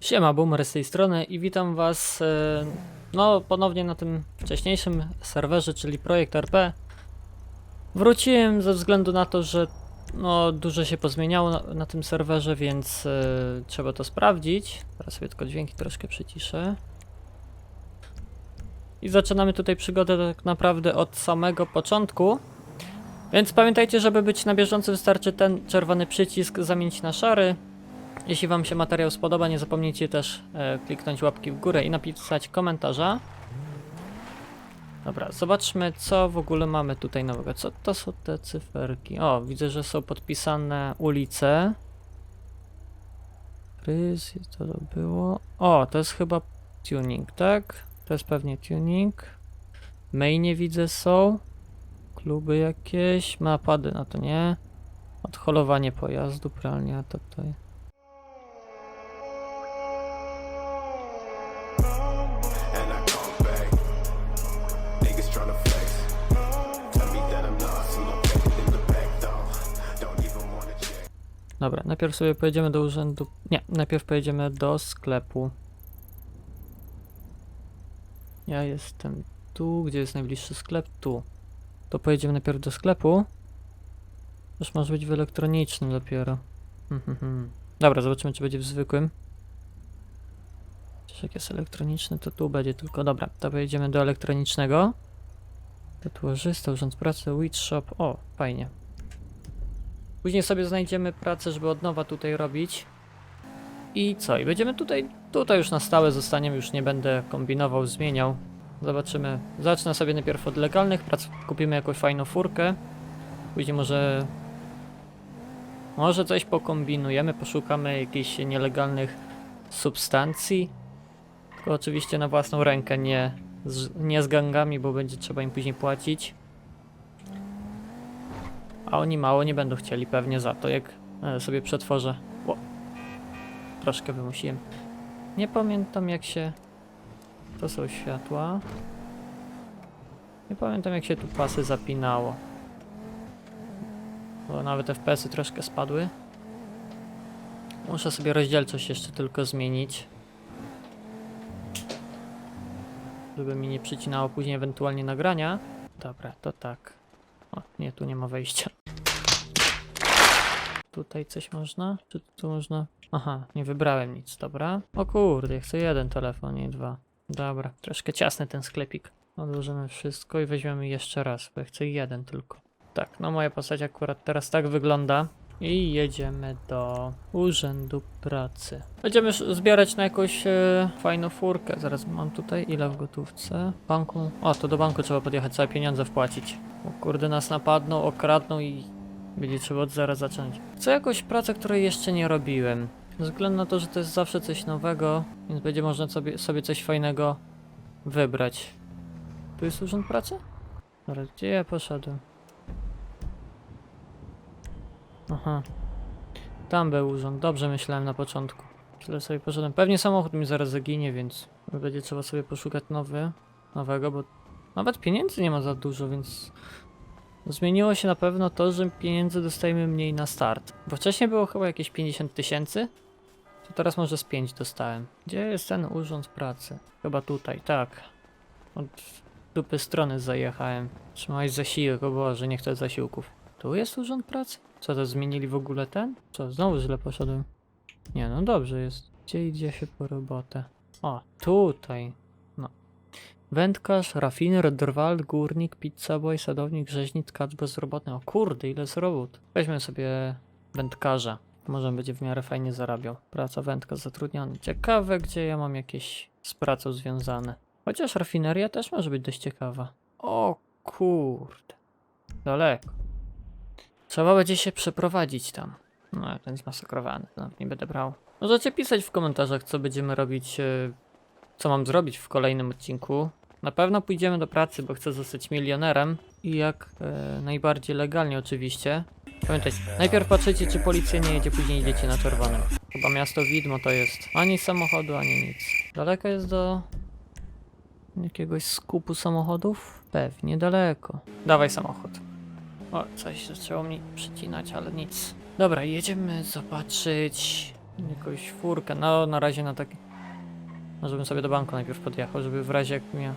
Siema, Boomer z tej strony i witam was e, no ponownie na tym wcześniejszym serwerze, czyli Projekt RP. Wróciłem ze względu na to, że no dużo się pozmieniało na, na tym serwerze, więc e, trzeba to sprawdzić. Teraz sobie tylko dźwięki troszkę przyciszę. I zaczynamy tutaj przygodę tak naprawdę od samego początku. Więc pamiętajcie, żeby być na bieżąco wystarczy ten czerwony przycisk zamienić na szary. Jeśli Wam się materiał spodoba, nie zapomnijcie też e, kliknąć łapki w górę i napisać komentarza. Dobra, zobaczmy co w ogóle mamy tutaj nowego. Co to są te cyferki? O, widzę, że są podpisane ulice. Rys, to było? O, to jest chyba tuning, tak? To jest pewnie tuning. Mainie widzę są. Kluby jakieś. Mapady, no to nie. Odholowanie pojazdu, pralnia, to tutaj. Dobra, najpierw sobie pojedziemy do urzędu. Nie, najpierw pojedziemy do sklepu. Ja jestem tu, gdzie jest najbliższy sklep? Tu. To pojedziemy najpierw do sklepu. Już może być w elektronicznym dopiero. Hmm, hmm, hmm. Dobra, zobaczymy, czy będzie w zwykłym. Chociaż jak jest elektroniczny, to tu będzie tylko. Dobra, to pojedziemy do elektronicznego. Tatuażysta, urząd pracy, Witch Shop. O, fajnie. Później sobie znajdziemy pracę, żeby od nowa tutaj robić. I co? I będziemy tutaj, tutaj już na stałe zostaniemy, już nie będę kombinował, zmieniał. Zobaczymy. Zacznę sobie najpierw od legalnych prac. Kupimy jakąś fajną furkę. Później może... Może coś pokombinujemy, poszukamy jakichś nielegalnych substancji. Tylko oczywiście na własną rękę, nie z, nie z gangami, bo będzie trzeba im później płacić. A oni mało nie będą chcieli pewnie za to, jak e, sobie przetworzę. O, troszkę wymusiłem. Nie pamiętam jak się... To są światła. Nie pamiętam jak się tu pasy zapinało. Bo nawet FPS-y troszkę spadły. Muszę sobie rozdzielczość jeszcze tylko zmienić. Żeby mi nie przycinało później ewentualnie nagrania. Dobra, to tak. O, nie, tu nie ma wejścia. Tutaj coś można? Czy tu można? Aha, nie wybrałem nic, dobra. O kurde, chcę jeden telefon, nie dwa. Dobra, troszkę ciasny ten sklepik. Odłożymy wszystko i weźmiemy jeszcze raz, bo ja chcę jeden tylko. Tak, no moja postać akurat teraz tak wygląda. I jedziemy do Urzędu Pracy. Będziemy zbierać na jakąś e, fajną furkę. Zaraz mam tutaj ile w gotówce? Banku. O, to do banku trzeba podjechać, całe pieniądze wpłacić. O kurde, nas napadną, okradną i będzie trzeba od zera zacząć. Chcę jakąś pracę, której jeszcze nie robiłem. Ze względu na to, że to jest zawsze coś nowego, więc będzie można sobie, sobie coś fajnego wybrać. Tu jest urząd pracy? Dobra, gdzie ja poszedłem? Aha. Tam był urząd. Dobrze myślałem na początku. Tyle sobie poszedłem. Pewnie samochód mi zaraz zaginie, więc będzie trzeba sobie poszukać nowy, nowego, bo nawet pieniędzy nie ma za dużo, więc zmieniło się na pewno to, że pieniędzy dostajemy mniej na start. Bo wcześniej było chyba jakieś 50 tysięcy, to teraz może z 5 dostałem. Gdzie jest ten urząd pracy? Chyba tutaj, tak. Od dupy strony zajechałem. Trzymałeś zasiłek, o Boże, nie chcę zasiłków. Tu jest urząd pracy? Co to zmienili w ogóle ten? Co, znowu źle poszedłem? Nie, no dobrze jest. Gdzie idzie się po robotę? O, tutaj. No. Wędkarz, rafiner, drwal, górnik, pizza boy, sadownik, rzeźnik, tkacz bezrobotny. O kurde, ile robót. Weźmy sobie wędkarza. Może będzie w miarę fajnie zarabiał. Praca wędkarz zatrudniony. Ciekawe, gdzie ja mam jakieś z pracą związane. Chociaż rafineria też może być dość ciekawa. O kurde. Daleko. Trzeba będzie się przeprowadzić tam. No, ten zmasakrowany, nawet nie będę brał. Możecie pisać w komentarzach, co będziemy robić, e, co mam zrobić w kolejnym odcinku. Na pewno pójdziemy do pracy, bo chcę zostać milionerem i jak e, najbardziej legalnie oczywiście. Pamiętajcie, najpierw patrzycie, czy policja nie jedzie, później idziecie na czerwonym. Chyba miasto widmo to jest. Ani samochodu, ani nic. Daleko jest do jakiegoś skupu samochodów? Pewnie daleko. Dawaj samochód. O, coś zaczęło mi przycinać, ale nic. Dobra, jedziemy zobaczyć jakąś furkę. No, na razie na taki... Może bym sobie do banku najpierw podjechał, żeby w razie jak mnie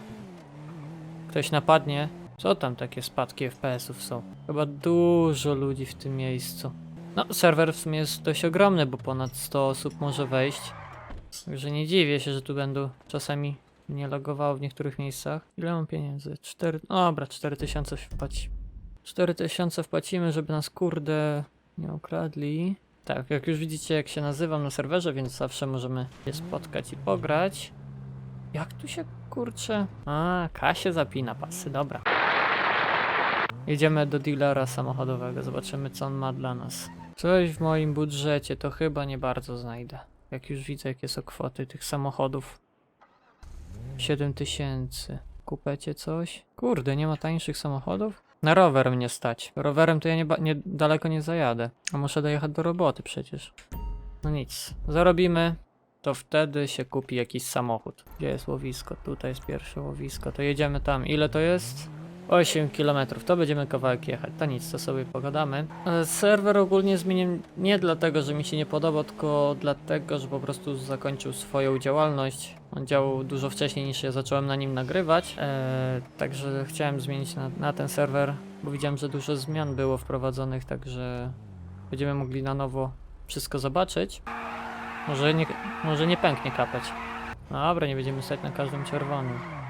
ktoś napadnie. Co tam takie spadki FPS-ów są? Chyba dużo ludzi w tym miejscu. No, serwer w sumie jest dość ogromny, bo ponad 100 osób może wejść. Także nie dziwię się, że tu będą czasami nie logowało w niektórych miejscach. Ile mam pieniędzy? 4... No dobra, 4000 wpłaci. 4000 wpłacimy, żeby nas kurde nie ukradli. Tak, jak już widzicie jak się nazywam na serwerze, więc zawsze możemy się spotkać i pograć. Jak tu się kurczę? A, Kasie zapina pasy, dobra. Jedziemy do dealera samochodowego, zobaczymy co on ma dla nas. Coś w moim budżecie to chyba nie bardzo znajdę. Jak już widzę jakie są kwoty tych samochodów. 7000. Kupecie coś? Kurde, nie ma tańszych samochodów? Na rower mnie stać. Rowerem to ja nie, nie daleko nie zajadę. A muszę dojechać do roboty przecież. No nic. Zarobimy, to wtedy się kupi jakiś samochód. Gdzie jest łowisko? Tutaj jest pierwsze łowisko. To jedziemy tam. Ile to jest? 8 km. To będziemy kawałek jechać. To nic, to sobie pogadamy. E, Serwer ogólnie zmienię nie dlatego, że mi się nie podoba, tylko dlatego, że po prostu zakończył swoją działalność. On działał dużo wcześniej niż ja zacząłem na nim nagrywać. E, także chciałem zmienić na, na ten serwer, bo widziałem, że dużo zmian było wprowadzonych, także będziemy mogli na nowo wszystko zobaczyć. Może nie, może nie pęknie kapeć. Dobra, nie będziemy stać na każdym czerwonym.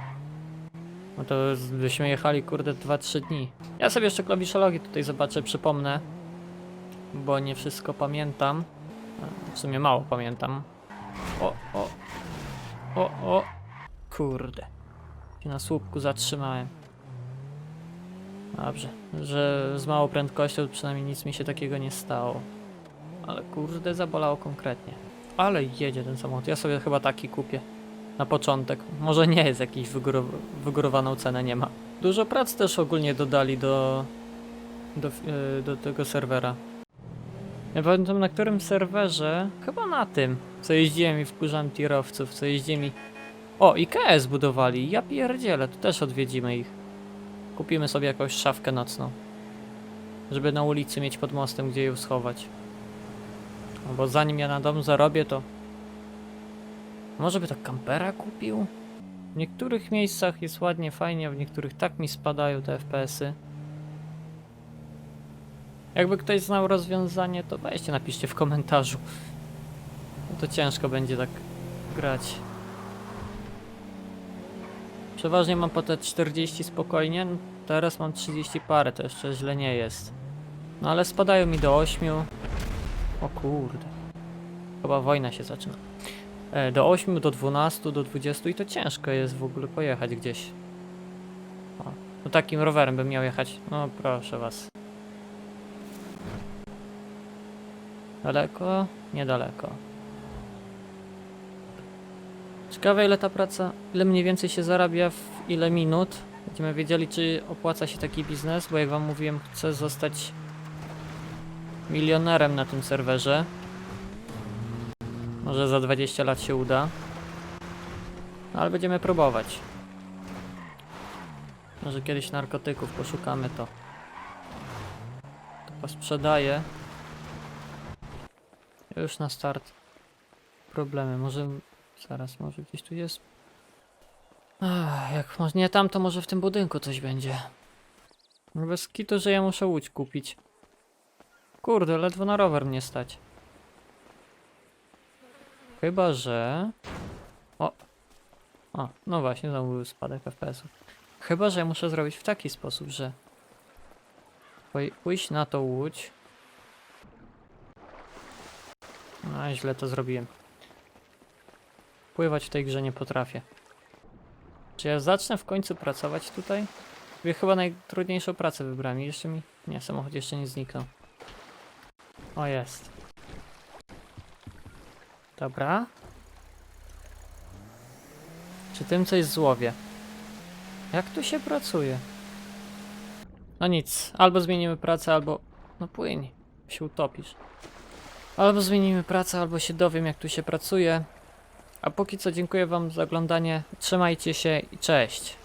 No to byśmy jechali kurde 2-3 dni. Ja sobie jeszcze klawiszologii tutaj zobaczę, przypomnę. Bo nie wszystko pamiętam. W sumie mało pamiętam. O, o. O, o. Kurde. Się na słupku zatrzymałem. Dobrze, że z małą prędkością przynajmniej nic mi się takiego nie stało. Ale kurde, zabolało konkretnie. Ale jedzie ten samochód. Ja sobie chyba taki kupię. Na początek. Może nie jest jakiś wygórow wygórowaną cenę, nie ma. Dużo prac też ogólnie dodali do, do, yy, do tego serwera. Ja pamiętam na którym serwerze, chyba na tym, co jeździłem i wkurzam tirowców, co jeździłem i... O, IKEA zbudowali, ja pierdzielę, to też odwiedzimy ich. Kupimy sobie jakąś szafkę nocną. Żeby na ulicy mieć pod mostem, gdzie ją schować. No bo zanim ja na dom zarobię, to... Może by to kampera kupił? W niektórych miejscach jest ładnie, fajnie, a w niektórych tak mi spadają te FPS-y. Jakby ktoś znał rozwiązanie, to weźcie, napiszcie w komentarzu. No to ciężko będzie tak grać. Przeważnie mam po te 40 spokojnie, teraz mam 30 parę, to jeszcze źle nie jest. No ale spadają mi do 8. O kurde. Chyba wojna się zaczyna. E, do 8, do 12, do 20 i to ciężko jest w ogóle pojechać gdzieś. O, no takim rowerem bym miał jechać. No proszę was. Daleko? Niedaleko. Ciekawe ile ta praca, ile mniej więcej się zarabia w ile minut. Będziemy wiedzieli czy opłaca się taki biznes, bo jak wam mówiłem chcę zostać milionerem na tym serwerze. Może za 20 lat się uda. No, ale będziemy próbować. Może kiedyś narkotyków poszukamy to. To posprzedaję. Już na start. Problemy. Może. Zaraz, może gdzieś tu jest. Ach, jak nie tam, to może w tym budynku coś będzie. Bez kitu, że ja muszę łódź kupić. Kurde, ledwo na rower mnie stać. Chyba, że... O! O, no właśnie, znowu był spadek FPS-ów. Chyba, że muszę zrobić w taki sposób, że... Pójść na tą łódź. No, źle to zrobiłem. Pływać w tej grze nie potrafię. Czy ja zacznę w końcu pracować tutaj? Ja chyba najtrudniejszą pracę wybrałem jeszcze mi... Nie, samochód jeszcze nie zniknął. O, jest. Dobra. Czy tym coś złowię? Jak tu się pracuje? No nic, albo zmienimy pracę, albo... No płyń, się utopisz. Albo zmienimy pracę, albo się dowiem jak tu się pracuje. A póki co dziękuję wam za oglądanie, trzymajcie się i cześć.